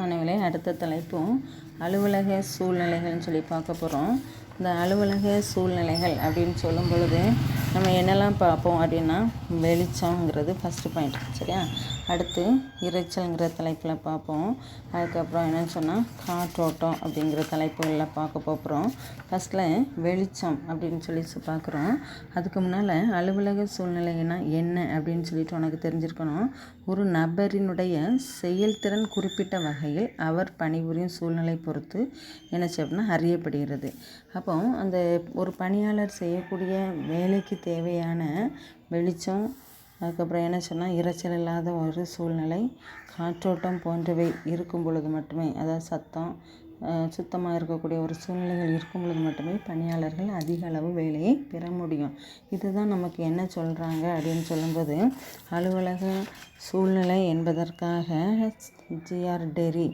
மாணவர்களே அடுத்த தலைப்பும் அலுவலக சூழ்நிலைகள்னு சொல்லி பார்க்க போகிறோம் இந்த அலுவலக சூழ்நிலைகள் அப்படின்னு சொல்லும் பொழுது நம்ம என்னெல்லாம் பார்ப்போம் அப்படின்னா வெளிச்சங்கிறது ஃபஸ்ட்டு பாயிண்ட் சரியா? அடுத்து இறைச்சல்ங்கிற தலைப்பில் பார்ப்போம். அதுக்கப்புறம் என்னென்னு சொன்னால் காற்றோட்டம் அப்படிங்கிற தலைப்புகளில் பார்க்க போகிறோம் ஃபஸ்ட்டில் வெளிச்சம் அப்படின்னு சொல்லி பார்க்குறோம். அதுக்கு முன்னால் அலுவலக சூழ்நிலைன்னா என்ன அப்படின்னு சொல்லிட்டு உனக்கு தெரிஞ்சிருக்கணும். ஒரு நபரினுடைய செயல்திறன் குறிப்பிட்ட வகையில் அவர் பணிபுரியும் சூழ்நிலை பொறுத்து என்ன செய்யணும்னா அறியப்படுகிறது. அப்போ அந்த ஒரு பணியாளர் செய்யக்கூடிய வேலைக்கு தேவையான வெளிச்சம் அதுக்கப்புறம் என்ன சொன்னால் இரைச்சல் இல்லாத ஒரு சூழ்நிலை காற்றோட்டம் போன்றவை இருக்கும் பொழுது மட்டுமே அதாவது சத்தம் சுத்தமாக இருக்கக்கூடிய ஒரு சூழ்நிலைகள் இருக்கும் பொழுது மட்டுமே பணியாளர்கள் அதிக அளவு வேலையை பெற முடியும். இதுதான் நமக்கு என்ன சொல்கிறாங்க அப்படின்னு சொல்லும்போது அலுவலக சூழ்நிலை என்பதற்காக ஜிஆர் டெரி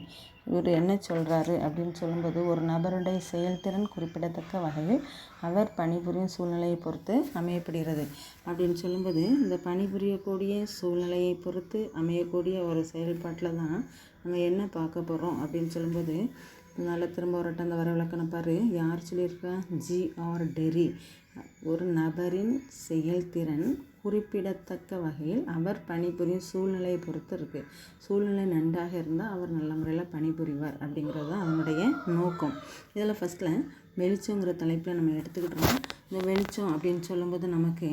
இவர் என்ன சொல்கிறாரு அப்படின்னு சொல்லும்போது ஒரு நபருடைய செயல்திறன் குறிப்பிடத்தக்க வகையில் அவர் பணிபுரியும் சூழ்நிலையை பொறுத்து அமையப்படுகிறது. அப்படின்னு சொல்லும்போது இந்த பணிபுரியக்கூடிய சூழ்நிலையை பொறுத்து அமையக்கூடிய ஒரு செயல்பாட்டில் தான் நம்ம என்ன பார்க்க போகிறோம் அப்படின்னு சொல்லும்போது அதனால் திரும்ப வரட்டும் அந்த வர பாரு. யார் சொல்லியிருக்கா? G R Terry. ஒரு நபரின் செயல்திறன் குறிப்பிடத்தக்க வகையில் அவர் பணிபுரியும் சூழ்நிலையை பொறுத்து இருக்குது சூழ்நிலை நன்றாக இருந்தால் அவர் நல்ல முறையில் பணிபுரிவார் அப்படிங்கிறது தான் அதனுடைய நோக்கம். இதில் ஃபஸ்ட்டில் வெளிச்சங்கிற தலைப்பில் நம்ம எடுத்துக்கிட்டோம்னா இந்த வெளிச்சம் அப்படின்னு சொல்லும்போது நமக்கு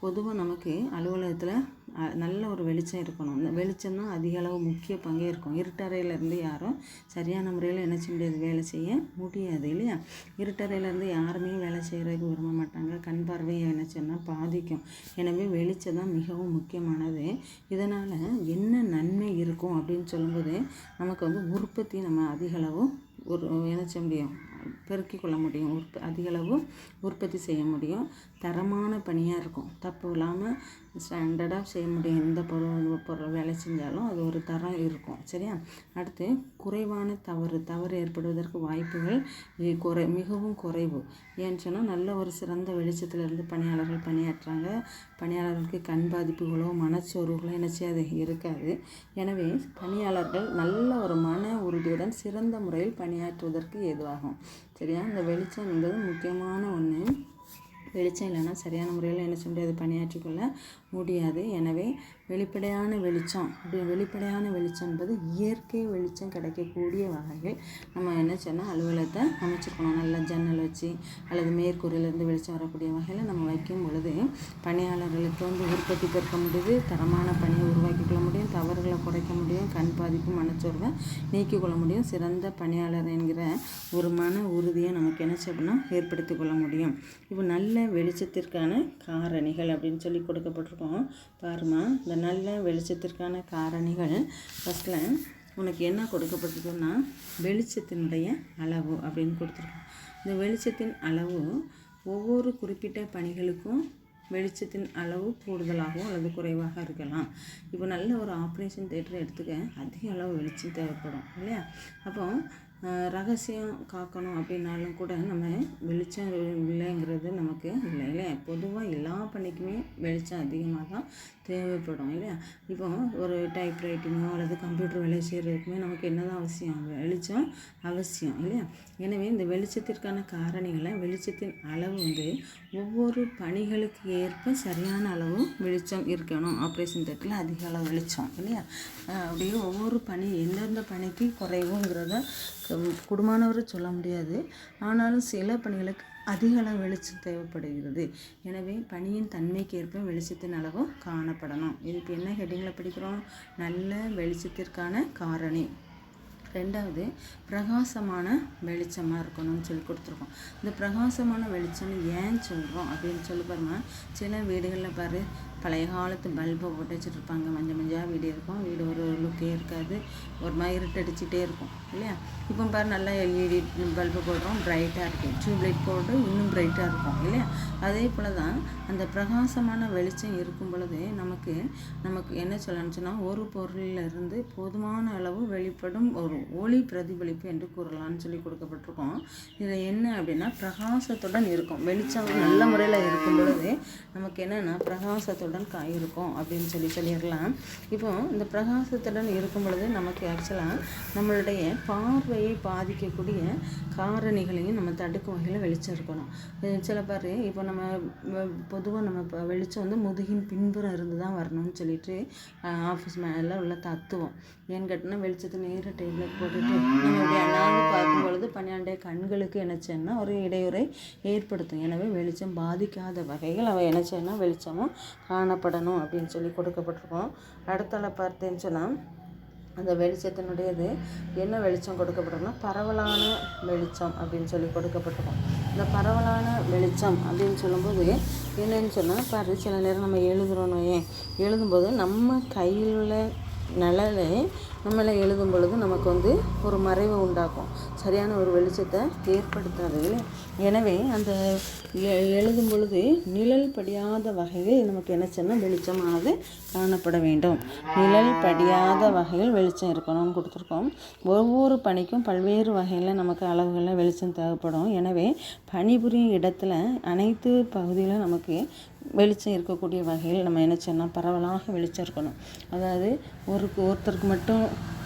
பொதுவாக நமக்கு அலுவலகத்தில் நல்ல ஒரு வெளிச்சம் இருக்கணும். இந்த வெளிச்சம் தான் அதிக அளவு முக்கிய பங்கே இருக்கும். இருட்டறையிலேருந்து யாரும் சரியான முறையில் என்ன செய்ய முடியாது. வேலை செய்ய முடியாது இல்லையா? இருட்டறையிலேருந்து யாருமே வேலை செய்கிறதுக்கு விரும்ப மாட்டாங்க. கண் பார்வையை என்ன சொன்னால் பாதிக்கும். எனவே வெளிச்சம் தான் மிகவும் முக்கியமானது. இதனால் என்ன நன்மை இருக்கும் அப்படின்னு சொல்லும்போது நமக்கு வந்து உற்பத்தி நம்ம அதிகளவு ஒரு என்ன செய்ய முடியும். பெருக்கிக் கொள்ள முடியும். உற்ப அதிகளவு உற்பத்தி செய்ய முடியும். தரமான பணியாக இருக்கும். தப்பு இல்லாமல் ஸ்டாண்டர்டாக செய்ய முடியும். எந்த பொருள் பொருள் வேலை செஞ்சாலும் அது ஒரு தரம் இருக்கும். சரியா? அடுத்து குறைவான தவறு. தவறு ஏற்படுவதற்கு வாய்ப்புகள் குறை மிகவும் குறைவு. ஏன்னு சொன்னால் நல்ல ஒரு சிறந்த வெளிச்சத்தில் இருந்து பணியாளர்கள் பணியாற்றுறாங்க பணியாளர்களுக்கு கண் பாதிப்புகளோ மனச்சோர்வுகளோ என்ன அது இருக்காது. எனவே பணியாளர்கள் நல்ல ஒரு மன உறுதியுடன் சிறந்த முறையில் பணியாற்றுவதற்கு ஏதுவாகும். சரியா? இந்த வெளிச்சம் என்பது முக்கியமான ஒன்று வெளிச்சம் இல்லைன்னா சரியான முறையில் என்ன செய்ய முடியாது பணியாற்றிக்கொள்ள முடியாது. எனவே வெளிப்படையான வெளிச்சம் அப்படி வெளிப்படையான வெளிச்சம் என்பது இயற்கை வெளிச்சம் கிடைக்கக்கூடிய வகையில் நம்ம என்ன சொன்னால் அலுவலகத்தை அமைச்சிருக்கணும். நல்ல ஜன்னல் வச்சு அல்லது மேற்கூரையிலேருந்து வெளிச்சம் வரக்கூடிய வகையில் நம்ம வைக்கும் பொழுது பணியாளர்களுக்கு வந்து உற்பத்தி பெருக்க முடியுது தரமான பணியை உருவாக்கி கொள்ள முடியும் தவறுகளை குறைக்க முடியும் கண் பாதிப்பு மனச்சோர்வை நீக்கிக் கொள்ள முடியும். சிறந்த பணியாளர் என்கிற ஒரு மன உறுதியை நமக்கு என்ன செய்யணும் ஏற்படுத்தி கொள்ள முடியும். இப்போ நல்ல வெளிச்சத்திற்கான காரணிகள் அப்படின்னு சொல்லி கொடுக்கப்பட்டிருக்கோம். பாருமா இந்த நல்ல வெளிச்சத்திற்கான காரணிகள். ஃபஸ்ட்டில் உனக்கு என்ன கொடுக்கப்பட்டிருக்குன்னா வெளிச்சத்தினுடைய அளவு அப்படின்னு கொடுத்துருக்கோம். இந்த வெளிச்சத்தின் அளவு ஒவ்வொரு குறிப்பிட்ட பணிகளுக்கும் வெளிச்சத்தின் அளவு கூடுதலாகவோ அல்லது குறைவாக இருக்கலாம். இப்போ நல்ல ஒரு ஆப்ரேஷன் தேட்டரை எடுத்துக்க அதிக அளவு வெளிச்சம் தேவைப்படும் இல்லையா? அப்போ ரகசியம் காக்கணும் அப்படின்னாலும் கூட நம்ம வெளிச்சம் இல்லைங்கிறது நமக்கு இல்லை இல்லையா பொதுவாக எல்லா பணிக்குமே வெளிச்சம் அதிகமாக தான் தேவைப்படும் இல்லையா? இப்போ ஒரு டைப் ரைட்டிங்கோ அல்லது கம்ப்யூட்டர் வேலை செய்கிறதுக்குமே நமக்கு என்னதான் அவசியம்? வெளிச்சம் அவசியம் இல்லையா? எனவே இந்த வெளிச்சத்திற்கான காரணிகளை வெளிச்சத்தின் அளவு வந்து ஒவ்வொரு பணிகளுக்கு ஏற்ப சரியான அளவு வெளிச்சம் இருக்கணும். ஆப்ரேஷன் தேட்டரில் அதிக அளவு வெளிச்சம் இல்லையா? அப்படியே ஒவ்வொரு பணி எந்தெந்த பணிக்கு குறைவுங்கிறத குடும்பமானவரை சொல்ல முடியாது. ஆனாலும் சில பணிகளுக்கு அதிக அளவு வெளிச்சம் தேவைப்படுகிறது. எனவே பனியின் தன்மைக்கு ஏற்ப வெளிச்சத்தின் அளவு காணப்படணும். இதுக்கு என்ன ஹெட்டிங்கில் படிக்கிறோம்? நல்ல வெளிச்சத்திற்கான காரணி. ரெண்டாவது பிரகாசமான வெளிச்சமாக இருக்கணும்னு சொல்லி கொடுத்துருக்கோம். இந்த பிரகாசமான வெளிச்சம்னு ஏன் சொல்கிறோம் அப்படின்னு சொல்லி பாருங்க. சில வீடுகளில் பாரு பழைய காலத்து பல்பை போட்டு வச்சுருப்பாங்க. மஞ்சள் மஞ்சள் வீடு இருக்கும். வீடு ஒரு லுக்கே இருக்காது. ஒரு மாதிரி இருட்டடிச்சிட்டே இருக்கும். இல்லையா? இப்போ பாரு நல்லா எல்இடி பல்பு போடுறோம். பிரைட்டாக இருக்கும் டியூப்லைட் போட்டு இன்னும் பிரைட்டாக இருக்கும். இல்லையா? அதே போல் தான் அந்த பிரகாசமான வெளிச்சம் இருக்கும் பொழுது நமக்கு நமக்கு என்ன சொல்லணுச்சுன்னா சொன்னால் ஒரு பொருளில் இருந்து போதுமான அளவு வெளிப்படும் ஒரு ஒளி பிரதிபலிப்பு என்று கூறலாம்னு சொல்லி கொடுக்கப்பட்டிருக்கோம். இதில் என்ன அப்படின்னா பிரகாசத்துடன் இருக்கும். வெளிச்சம் நல்ல முறையில் இருக்கும் பொழுது நமக்கு என்னென்னா பிரகாசத்துடன் பிரகாசத்துடன் இருக்கும் அப்படின்னு சொல்லி சொல்லிடலாம். இப்போ இந்த பிரகாசத்துடன் இருக்கும் பொழுது நமக்கு ஆக்சுவலாக நம்மளுடைய பார்வையை பாதிக்கக்கூடிய காரணிகளையும் நம்ம தடுக்கும் வகையில் வெளிச்சம் இருக்கணும் சில பேர் இப்போ நம்ம பொதுவாக நம்ம இப்போ வெளிச்சம் வந்து முதுகின் பின்புறம் இருந்து தான் வரணும்னு சொல்லிட்டு ஆஃபீஸ் மேலே உள்ள தத்துவம். ஏன்னு கேட்டினா வெளிச்சத்தை நேர டேபிளில் போட்டுட்டு நம்ம இப்படி அண்ணாந்து பார்க்கும் பொழுது கண்களுக்கு என்னச்சேன்னா ஒரு இடையூறை ஏற்படுத்தும். எனவே வெளிச்சம் பாதிக்காத வகையில் அவள் என்னச்சேன்னா வெளிச்சமும் காணப்படணும் அப்படின்னு சொல்லி கொடுக்கப்பட்டிருக்கோம். அடுத்தால பார்த்தேன்னு சொன்னால் அந்த வெளிச்சத்தினுடையது என்ன வெளிச்சம் கொடுக்கப்பட்டிருக்குன்னா பரவலான வெளிச்சம் அப்படின்னு சொல்லி கொடுக்கப்பட்டிருக்கும். இந்த பரவலான வெளிச்சம் அப்படின்னு சொல்லும்போது என்னன்னு சொன்னால் பாரு சில நேரம் நம்ம எழுதுகிறோன்னு ஏன் எழுதும்போது நம்ம கையில் உள்ள நிழலை நம்மளை எழுதும் பொழுது நமக்கு வந்து ஒரு மறைவை உண்டாக்கும் சரியான ஒரு வெளிச்சத்தை ஏற்படுத்தாது. இல்லை? எனவே அந்த எ- எழுதும் பொழுது நிழல் படியாத வகையில் நமக்கு என்ன செய்யணும் வெளிச்சமானது காணப்பட வேண்டும். நிழல் படியாத வகையில் வெளிச்சம் இருக்கணும்னு கொடுத்துருக்கோம். ஒவ்வொரு பணிக்கும் பல்வேறு வகையில் நமக்கு அளவுகளில் வெளிச்சம் தேவைப்படும். எனவே பணிபுரியும் இடத்துல அனைத்து பகுதியிலும் நமக்கு வெளிச்சம் இருக்கக்கூடிய வகையில் நம்ம என்ன செய்யணும் பரவலாக வெளிச்சம் இருக்கணும். அதாவது ஒரு ஒருத்தருக்கு மட்டும்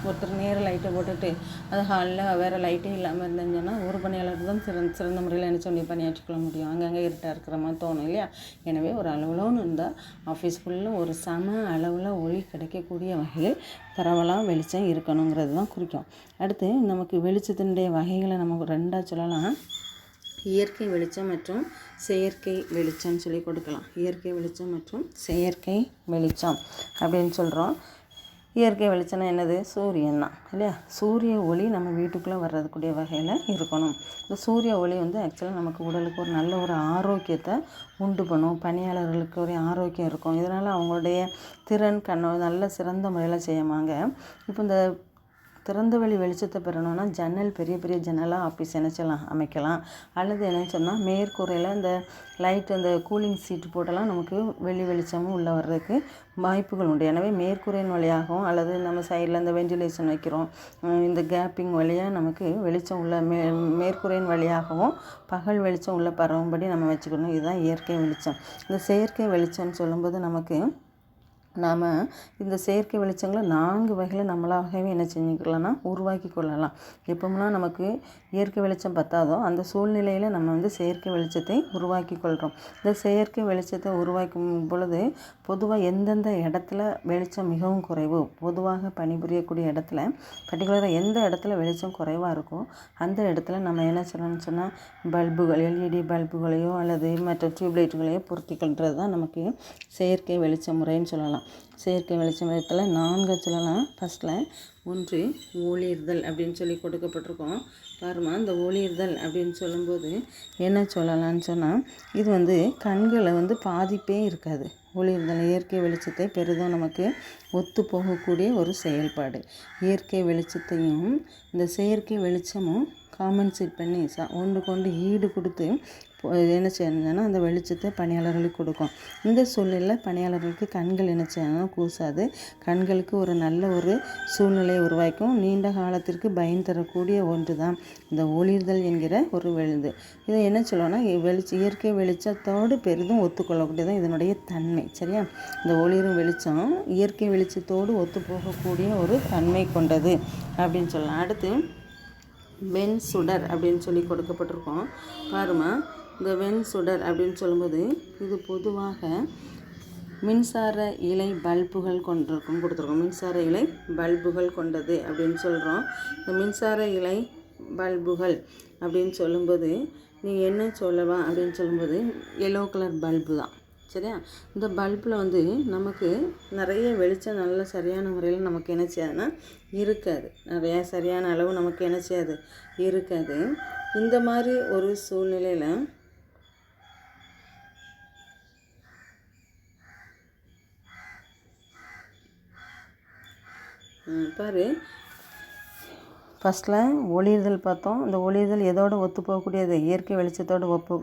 ஒருத்தர் நேர லைட்டை போட்டுட்டு அது ஹாலில் வேறு லைட்டே இல்லாமல் இருந்துச்சுன்னா ஒரு பணியாளர் தான் சிறந்த சிறந்த முறையில் என்ன சொல்லி பணியாற்றிக்கொள்ள முடியும். அங்கங்கே இருட்டாக இருக்கிற மாதிரி தோணும் இல்லையா? எனவே ஒரு அளவுலோன்னு இருந்தால் ஆஃபீஸ் ஃபுல்லும் ஒரு சம அளவில் ஒளி கிடைக்கக்கூடிய வகையில் பரவலாக வெளிச்சம் இருக்கணுங்கிறது தான் குறிக்கும். அடுத்து நமக்கு வெளிச்சத்தினுடைய வகைகளை நமக்கு ரெண்டாக சொல்லலாம். இயற்கை வெளிச்சம் மற்றும் செயற்கை வெளிச்சம் சொல்லி கொடுக்கலாம். இயற்கை வெளிச்சம் மற்றும் செயற்கை வெளிச்சம் அப்படின்னு சொல்கிறோம் இயற்கை வெளிச்சம்னா என்னது? சூரியன் தான் இல்லையா? சூரிய ஒளி நம்ம வீட்டுக்குள்ளே வர்றதுக்கூடிய வகையில் இருக்கணும். இந்த சூரிய ஒளி வந்து ஆக்சுவலாக நமக்கு உடலுக்கு ஒரு நல்ல ஒரு ஆரோக்கியத்தை உண்டு பண்ணும். பணியாளர்களுக்கு ஒரு ஆரோக்கியம் இருக்கும். இதனால் அவங்களுடைய திறன் கண்ணோ நல்ல சிறந்த முறையில் செய்யமாங்க. இப்போ இந்த திறந்த வெளி வெளிச்சத்தை பெறணும்னா ஜன்னல் பெரிய பெரிய ஜன்னலாக ஆஃபீஸ் நினச்சலாம் அமைக்கலாம். அல்லது என்ன சொன்னால் மேற்கூரையில் இந்த லைட் அந்த கூலிங் சீட்டு போட்டெல்லாம் நமக்கு வெளி வெளிச்சமும் உள்ளே வர்றதுக்கு வாய்ப்புகள் உண்டு. எனவே மேற்கூரையின் வழியாகவும் அல்லது நம்ம சைடில் இந்த வென்டிலேஷன் வைக்கிறோம் இந்த கேப்பிங் வழியாக நமக்கு வெளிச்சம் உள்ள மே மேற்கூரையின் வழியாகவும் பகல் வெளிச்சம் உள்ள பரவும்படி நம்ம வச்சுக்கணும். இதுதான் இயற்கை வெளிச்சம். இந்த செயற்கை வெளிச்சம்னு சொல்லும்போது நமக்கு நாம் இந்த செயற்கை வெளிச்சங்களை நான்கு வகையில் நம்மளாகவே என்ன செஞ்சுக்கலாம்னா உருவாக்கி கொள்ளலாம். எப்போமெல்லாம் நமக்கு இயற்கை வெளிச்சம் பத்தாதோ அந்த சூழ்நிலையில் நம்ம வந்து செயற்கை வெளிச்சத்தை உருவாக்கி கொள்கிறோம் இந்த செயற்கை வெளிச்சத்தை உருவாக்கும் பொழுது பொதுவாக எந்தெந்த இடத்துல வெளிச்சம் மிகவும் குறைவு பொதுவாக பணிபுரியக்கூடிய இடத்துல பர்டிகுலராக எந்த இடத்துல வெளிச்சம் குறைவாக இருக்கோ அந்த இடத்துல நம்ம என்ன சொல்லணும்னு சொன்னால் பல்புகள் எல்இடி பல்புகளையோ அல்லது மற்ற டியூப்லைட்டுகளையோ பொருத்தி கொள்வது தான் நமக்கு செயற்கை வெளிச்ச முறைன்னு சொல்லலாம். செயற்கை வெளிச்சம் முறையத்தில் நான்கு சொல்லலாம் ஃபஸ்ட்டில் ஒன்று ஒளிர்தல் அப்படின்னு சொல்லி கொடுக்கப்பட்டிருக்கோம். பாருமா இந்த ஒளிர்தல் அப்படின்னு சொல்லும்போது என்ன சொல்லலாம்னு சொன்னால் இது வந்து கண்களை வந்து பாதிப்பே இருக்காது. ஒளிர்தல் இயற்கை வெளிச்சத்தை பெரிதும் நமக்கு ஒத்து போகக்கூடிய ஒரு செயல்பாடு. இயற்கை வெளிச்சத்தையும் இந்த செயற்கை வெளிச்சமும் காம்பன்சேட் பண்ணி ச ஒன்று கொண்டு ஈடு கொடுத்து என்ன செய்யணும்னா அந்த வெளிச்சத்தை பணியாளர்களுக்கு கொடுக்கும். இந்த சூழ்நிலையில் பணியாளர்களுக்கு கண்கள் என்ன செய்யணும் கூசாது. கண்களுக்கு ஒரு நல்ல ஒரு சூழ்நிலையை உருவாக்கும். நீண்ட காலத்திற்கு பயன் தரக்கூடிய ஒன்று தான் இந்த ஒளிர்தல் என்கிற ஒரு வெளிது இதை. என்ன சொல்லுவோம்னா வெளிச்ச இயற்கை வெளிச்சத்தோடு பெரிதும் ஒத்துக்கொள்ளக்கூடியதான் இதனுடைய தன்மை சரியா? இந்த ஒளிரும் வெளிச்சம் இயற்கை வெளிச்சத்தோடு ஒத்து போகக்கூடிய ஒரு தன்மை கொண்டது அப்படின்னு சொல்லலாம். அடுத்து வெண் சுடர் அப்படின்னு சொல்லி கொடுக்கப்பட்டிருக்கோம். பாருமா இந்த வெண் சுடர் அப்படின்னு சொல்லும்போது இது பொதுவாக மின்சார இலை பல்புகள் கொண்டிருக்கும் கொடுத்துருக்கோம். மின்சார இலை பல்புகள் கொண்டது அப்படின்னு சொல்கிறோம் இந்த மின்சார இலை பல்புகள் அப்படின்னு சொல்லும்போது நீ என்ன சொல்லவா அப்படின்னு சொல்லும்போது எல்லோ கலர் பல்பு தான். சரியா? இந்த பல்பில் வந்து நமக்கு நிறைய வெளிச்சம் நல்ல சரியான முறையில் நமக்கு என்ன செய்யாதுன்னா இருக்காது. நிறையா சரியான அளவு நமக்கு என்ன செய்யாது? இருக்காது. இந்த மாதிரி ஒரு சூழ்நிலையில் பாரு. ஃபஸ்ட்டில் ஒளியுதல் பார்த்தோம். இந்த ஒளியுதல் எதோடு ஒத்து போகக்கூடியது இயற்கை வெளிச்சத்தோடு ஒப்பு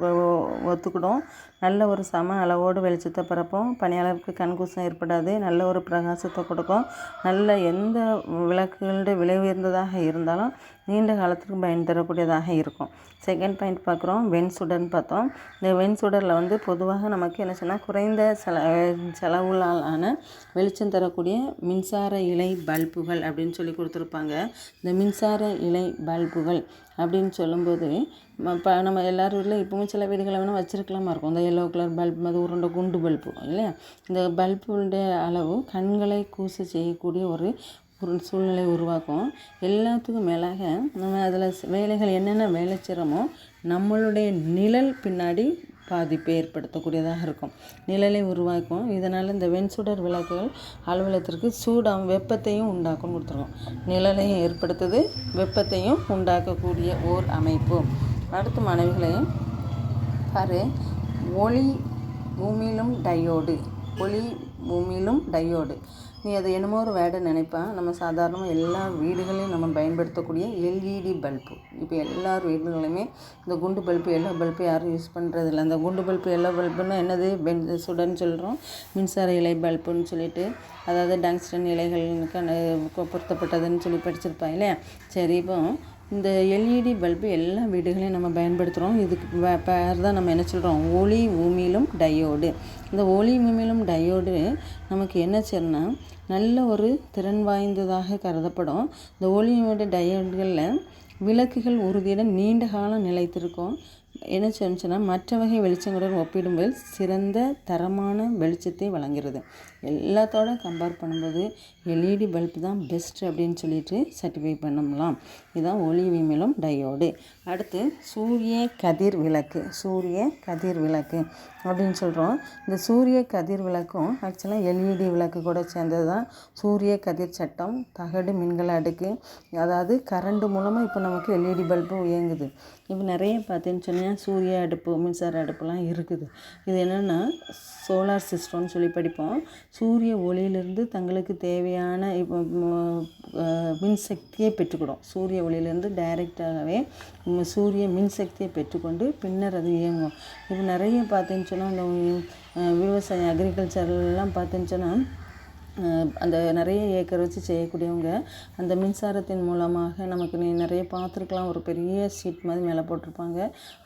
ஒத்துக்கிடும். நல்ல ஒரு சம அளவோடு வெளிச்சத்தை பிறப்போம் பணியாளருக்கு கண்கூசம் ஏற்படாது. நல்ல ஒரு பிரகாசத்தை கொடுக்கும். நல்ல எந்த விளக்குகளுடைய விலை உயர்ந்ததாக இருந்தாலும் நீண்ட காலத்துக்கு பயன் தரக்கூடியதாக இருக்கும். செகண்ட் பாயிண்ட் பார்க்குறோம். வெண் பார்த்தோம். இந்த வெண்சுடரில் வந்து பொதுவாக நமக்கு என்ன சொன்னால் குறைந்த செல செலவுலான வெளிச்சம் தரக்கூடிய மின்சார இலை பல்புகள் அப்படின்னு சொல்லி கொடுத்துருப்பாங்க. இந்த மின்சார இலை பல்புகள் அப்படின்னு சொல்லும்போது இப்போ நம்ம எல்லார் வீட்டில் இப்போவும் சில வீடுகளில் வேணால் வச்சுருக்கலாமா இருக்கும். இந்த எல்லோ கலர் பல்ப் அது உருண்டை குண்டு பல்பு இல்லையா? இந்த பல்புடைய அளவு கண்களை கூச செய்யக்கூடிய ஒரு ஒரு சூழ்நிலை உருவாக்கும். எல்லாத்துக்கும் மேலாக நம்ம அதில் வேலைகள் என்னென்ன வேலை செய்கிறோமோ நம்மளுடைய நிழல் பின்னாடி பாதிப்பை ஏற்படுத்தக்கூடியதாக இருக்கும். நிழலை உருவாக்கும். இதனால் இந்த வெண்சுடர் விளக்குகள் அலுவலகத்திற்கு சூடாகும் வெப்பத்தையும் உண்டாக்கும் கொடுத்துருவோம் நிழலையும் ஏற்படுத்துது வெப்பத்தையும் உண்டாக்கக்கூடிய ஓர் அமைப்பு. அடுத்த மாணவிகளையும் பாரு. ஒளி பூமியிலும் டையோடு ஒளி பூமியிலும் டையோடு நீ அதை என்னமோ ஒரு வேடை நினைப்பேன் நம்ம சாதாரணமாக எல்லா வீடுகளையும் நம்ம பயன்படுத்தக்கூடிய எல்இடி பல்பு. இப்போ எல்லார் வீடுகளுமே இந்த குண்டு பல்பு எல்லோ பல்பு யாரும் யூஸ் பண்ணுறதில்ல அந்த குண்டு பல்பு எல்லோ பல்புன்னா என்னது? பென் சுடன்னு சொல்கிறோம் மின்சார இலை பல்புன்னு சொல்லிட்டு அதாவது டங்ஸ்டன் இலைகளுக்கு பொருத்தப்பட்டதுன்னு சொல்லி படிச்சிருப்பாங்க இல்லையா? சரி இப்போ இந்த எல்இடி பல்பு எல்லா வீடுகளையும் நம்ம பயன்படுத்துகிறோம். இதுக்கு பேர் தான் நம்ம என்ன சொல்கிறோம்? ஒளி ஊமியிலும் டயோடு. இந்த ஒளி ஊமியிலும் டயோடு நமக்கு என்ன செய்யணும்னா நல்ல ஒரு திறன் வாய்ந்ததாக கருதப்படும். இந்த ஒளி டையோடுகளில் டயோடுகளில் விளக்குகள் உறுதியுடன் நீண்ட காலம் நிலைத்திருக்கும். என்ன சொன்னிச்சுன்னா மற்ற வகை வெளிச்சங்களுடன் ஒப்பிடும்போது சிறந்த தரமான வெளிச்சத்தை வழங்குகிறது. எல்லாத்தோட கம்பேர் பண்ணும்போது எல்இடி பல்ப் தான் பெஸ்ட் அப்படின்னு சொல்லிட்டு சர்டிஃபை பண்ணலாம் இதுதான் ஒளி விமிழும் டயோடு அடுத்து சூரிய கதிர் விளக்கு சூரிய கதிர் விளக்கு அப்படின்னு சொல்கிறோம் இந்த சூரிய கதிர் விளக்கும் ஆக்சுவலாக எல்இடி விளக்கு கூட சேர்ந்தது தான் சூரிய கதிர் சட்டம் தகடு மின்கல அடுக்கு அதாவது கரண்ட் மூலமாக இப்போ நமக்கு எல்இடி பல்பு இயங்குது. இப்போ நிறைய பார்த்தீங்கன்னு சொன்னால் சூரிய அடுப்பு மின்சார அடுப்புலாம் இருக்குது. இது என்னென்னா சோலார் சிஸ்டம்னு சொல்லி படிப்போம். சூரிய ஒளியிலிருந்து தங்களுக்கு தேவையான இப்போ மின்சக்தியை பெற்றுக்கிடும் சூரிய ஒளியிலேருந்து டைரெக்டாகவே சூரிய மின்சக்தியை பெற்றுக்கொண்டு பின்னர் அது இயங்கும். இப்போ நிறைய பார்த்தீங்கன்னு சொன்னால் இந்த விவசாயம் அக்ரிகல்ச்சர்லாம் பார்த்தீங்கன்னு சொன்னால் அந்த நிறைய ஏக்கர் வச்சு செய்யக்கூடியவங்க அந்த மின்சாரத்தின் மூலமாக நமக்கு நீ நிறைய பார்த்துருக்கலாம். ஒரு பெரிய சீட் மாதிரி மேலே போட்டிருப்பாங்க.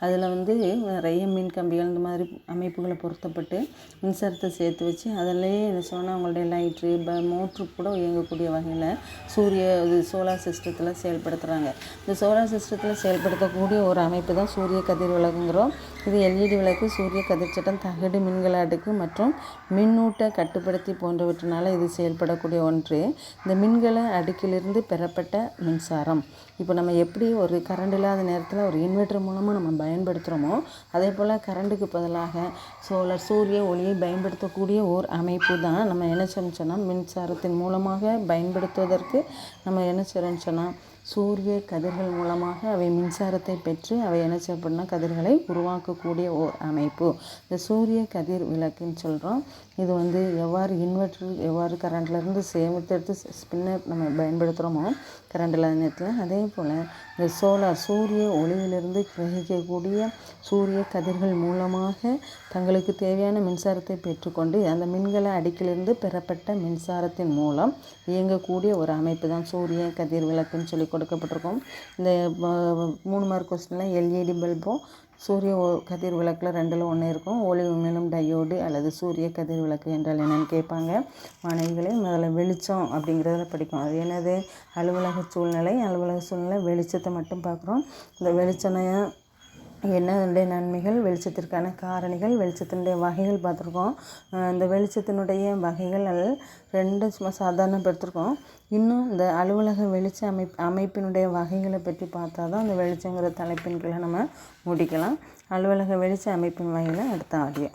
அதில் வந்து நிறைய மின் கம்பிகள் இந்த மாதிரி அமைப்புகளை பொருத்தப்பட்டு மின்சாரத்தை சேர்த்து வச்சு அதிலேயே என்ன சொன்னால் அவங்களுடைய லைட்ரு ப மோட்ரு கூட இயங்கக்கூடிய வகையில் சூரிய இது சோலார் சிஸ்டத்தில் செயல்படுத்துகிறாங்க. இந்த சோலார் சிஸ்டத்தில் செயல்படுத்தக்கூடிய ஒரு அமைப்பு தான் சூரிய கதிர் விளக்குங்கிறோம். இது எல்இடி விளக்கு சூரிய கதிர்ச்சட்டம் தகடு மின்கல அடுக்கு மற்றும் மின்னூட்ட கட்டுப்படுத்தி போன்றவற்றினால் இது செயல்படக்கூடிய ஒன்று. இந்த மின்கல அடுக்கிலிருந்து பெறப்பட்ட மின்சாரம். இப்போ நம்ம எப்படி ஒரு கரண்ட் இல்லாத நேரத்தில் ஒரு இன்வெர்ட்டர் மூலமாக நம்ம பயன்படுத்துகிறோமோ அதே போல் கரண்ட்டுக்கு பதிலாக சோலார் சூரிய ஒளியை பயன்படுத்தக்கூடிய ஓர் அமைப்பு தான் நம்ம என்ன சொன்னால் மின்சாரத்தின் மூலமாக பயன்படுத்துவதற்கு நம்ம என்ன செய்கிறோன்னு சொன்னால் சூரிய கதிர்கள் மூலமாக அவை மின்சாரத்தை பெற்று அவை என்ன செய்யப்படுனா கதிர்களை உருவாக்கக்கூடிய ஓர் அமைப்பு. இந்த சூரிய கதிர் விளக்குன்னு சொல்கிறோம் இது வந்து எவ்வாறு இன்வெர்டர் எவ்வாறு கரண்ட்லேருந்து சேமித்தெடுத்து ஸ்பின்னர் நம்ம பயன்படுத்துகிறோமோ கரண்ட் இல்லாத நேரத்தில் அதே போல் இந்த சோலார் சூரிய ஒளியிலிருந்து கிரகிக்கக்கூடிய சூரிய கதிர்கள் மூலமாக தங்களுக்கு தேவையான மின்சாரத்தை பெற்றுக்கொண்டு அந்த மின்கல அடுக்கிலிருந்து பெறப்பட்ட மின்சாரத்தின் மூலம் இயங்கக்கூடிய ஒரு அமைப்பு தான் சூரிய கதிர் விளக்குன்னு சொல்லி கொடுக்கப்பட்டிருக்கோம். இந்த மூணு மார்க் கொஸ்டின்லாம் எல்இடி பல்பும் சூரிய கதிர் விளக்கில் ரெண்டில் ஒன்று இருக்கும். ஒளி உமிழும் டையோடு அல்லது சூரிய கதிர் விளக்கு என்றால் என்னென்னு கேட்பாங்க. மாணவிகளே முதல்ல வெளிச்சம் அப்படிங்கிறதுல படிக்கும். அது என்னது? அலுவலக சூழ்நிலை அலுவலக சூழ்நிலை வெளிச்சத்தை மட்டும் பார்க்குறோம். இந்த வெளிச்சனையை என்னுடைய நன்மைகள் வெளிச்சத்திற்கான காரணிகள் வெளிச்சத்தினுடைய வகைகள் பார்த்துருக்கோம். இந்த வெளிச்சத்தினுடைய வகைகள் ரெண்டு சும்மா சாதாரணப்படுத்திருக்கோம். இன்னும் இந்த அலுவலக வெளிச்ச அமைப் அமைப்பினுடைய வகைகளை பற்றி பார்த்தா தான் அந்த வெளிச்சங்கிற தலைப்பின் கீழே நம்ம முடிக்கலாம். அலுவலக வெளிச்ச அமைப்பின் வகையில் அடுத்த ஆடியோ.